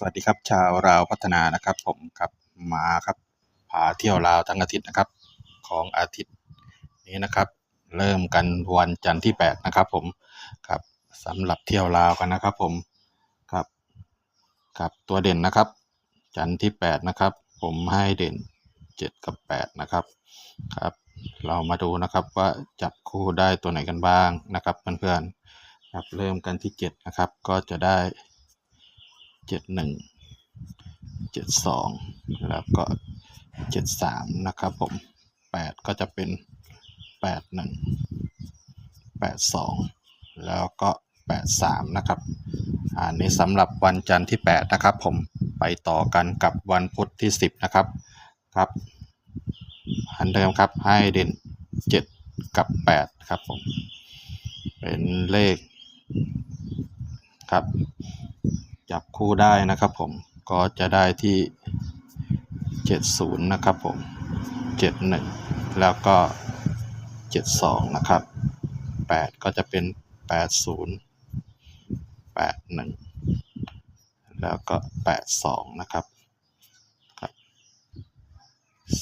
สวัสดีครับ ชาวลาวพัฒนานะครับ ผมครับมาครับพาเที่ยวลาวทั้งอาทิตย์นะครับ ของอาทิตย์นี้นะครับ เริ่มกันวันจันทร์ที่ 8 นะครับ ผมครับสำหรับเที่ยวลาวกันนะครับ ผมครับครับตัวเด่นนะครับ จันทร์ที่ 8 นะครับ ผมให้เด่น 7 กับ 8 นะครับครับ เรามาดูนะครับว่าจับคู่ได้ตัวไหนกันบ้างนะครับเพื่อนๆครับเริ่มกันที่ 7 นะครับ ก็จะได้ เจ็ดหนึ่งเจ็ดสองแล้วก็เจ็ดสามนะครับผมแปดก็จะเป็นแปดหนึ่งแปดสองแล้วก็แปดสามนะครับอันนี้สำหรับวันจันทร์ที่แปดนะครับผมไปต่อกันกับวันพุธที่สิบนะครับครับอันเดิมครับให้เด่นเจ็ดกับแปดครับผมเป็นเลขครับ จับคู่ได้นะครับผมก็จะได้ที่ 70 นะครับผม 71 แล้วก็ 72 นะครับ 8 ก็จะเป็น 80 81 แล้วก็ 82 นะครับครับ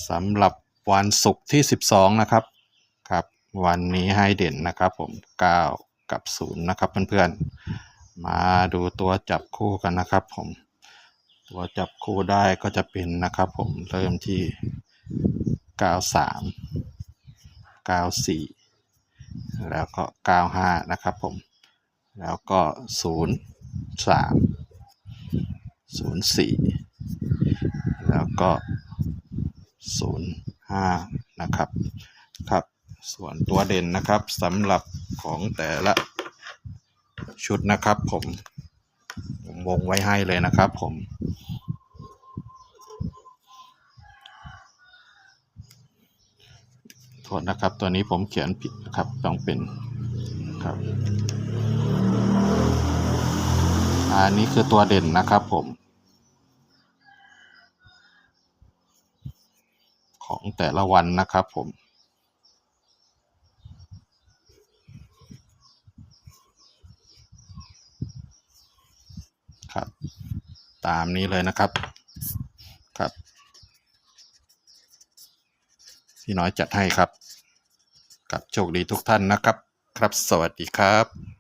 สำหรับวันศุกร์ที่ 12 นะครับครับ วันนี้ให้เด่นนะครับผม 9 กับ 0 นะครับเพื่อนๆ มาดูตัวจับคู่กันนะครับผม ตัวจับคู่ได้ก็จะเป็นนะครับผมเริ่มที่ 93 94 แล้วก็ 95 นะครับผม แล้วก็ 0 3 04 แล้วก็ 05 นะครับครับส่วนตัวเด่นนะครับสำหรับของแต่ละ ชุดนะครับผมผมวงไว้ให้เลยนะครับผมโทษนะครับ ตัวนี้ผมเขียนผิดนะครับ ต้องเป็นครับอันนี้คือตัวเด่นนะครับผม ของแต่ละวันนะครับผม ครับ ตามนี้เลยนะครับครับ พี่น้อยจัดให้ครับกับโชคดีทุกท่านนะครับ ครับสวัสดีครับ